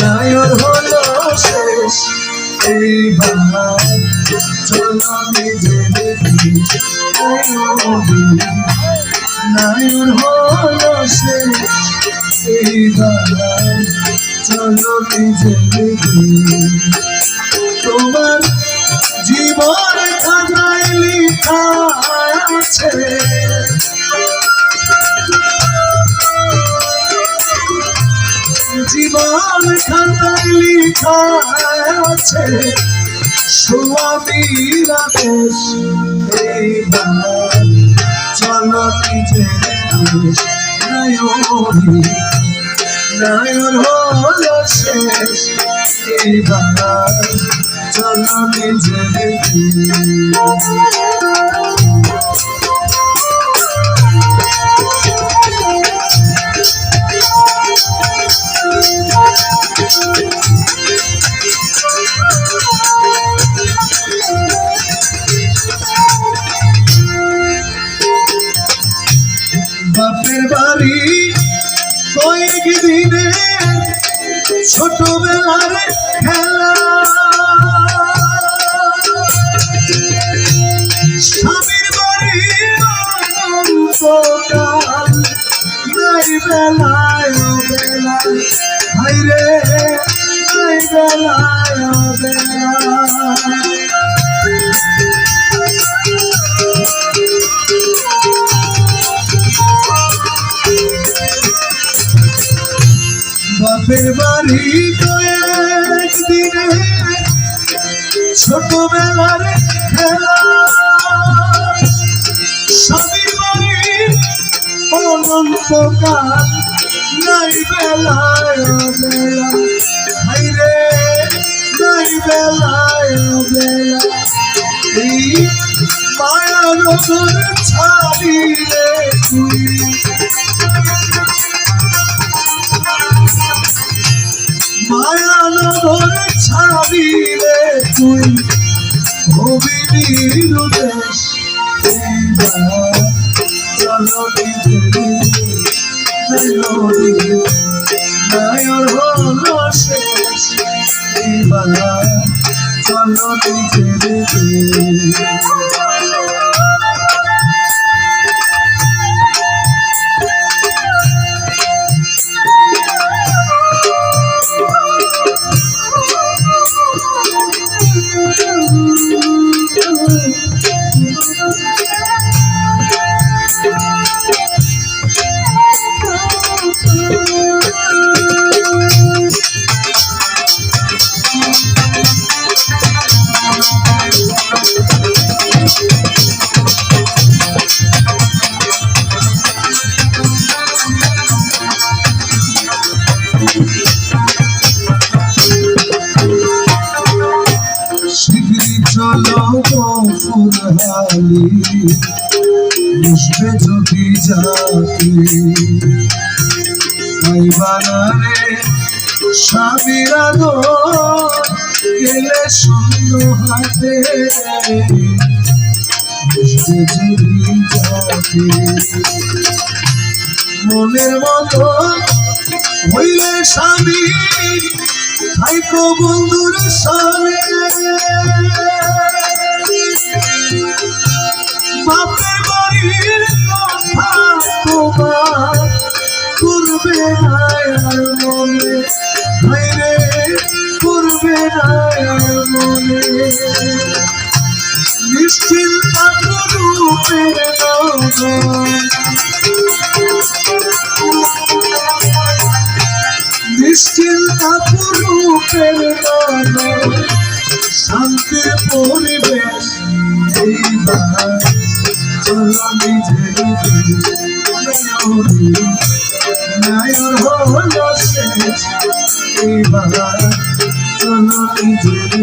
নয়ন হলো শেষ। এইবার চলো নিজে দেখি নয়ন হলো শেষ। এইবার চলো তোমার আছে সোয়ামীর আদেশ এইবার চলো নিজে নয়নি নয়ন হলো শেষ এইবার চলো নিজে নাই বেলায় হাই রে নাই বেলায় বেলা বাপের বাড়ি কয়েক দিনে ছোটবেলার খেলা। বেলায় বেলা। হাই রে নাই বেলায় বেলা। এই মায়ানগর ছাড়িলে তুই তুই হবি নিরুদেশ এইবার চলো নায়র হলো শেষ এইবার ফুলহালি বসবে যদি যাতে তাই বানারে স্বামীর আদর গেলে শূন্য হাতে বসবে যদি মনের মতো হইলে স্বামী থাইকো বন্ধুর সামনে। বাপের বাড়ির কথা তোমার করবে না আর মনে। হাইরে করবে না আর মনে। নিশ্চিন্তা রূপের নিশ্চিন্তা রূপের শান্তির পরিবেশ এইবার চলো নিজের নায়র হলো শেষ। এইবার চলো নিজের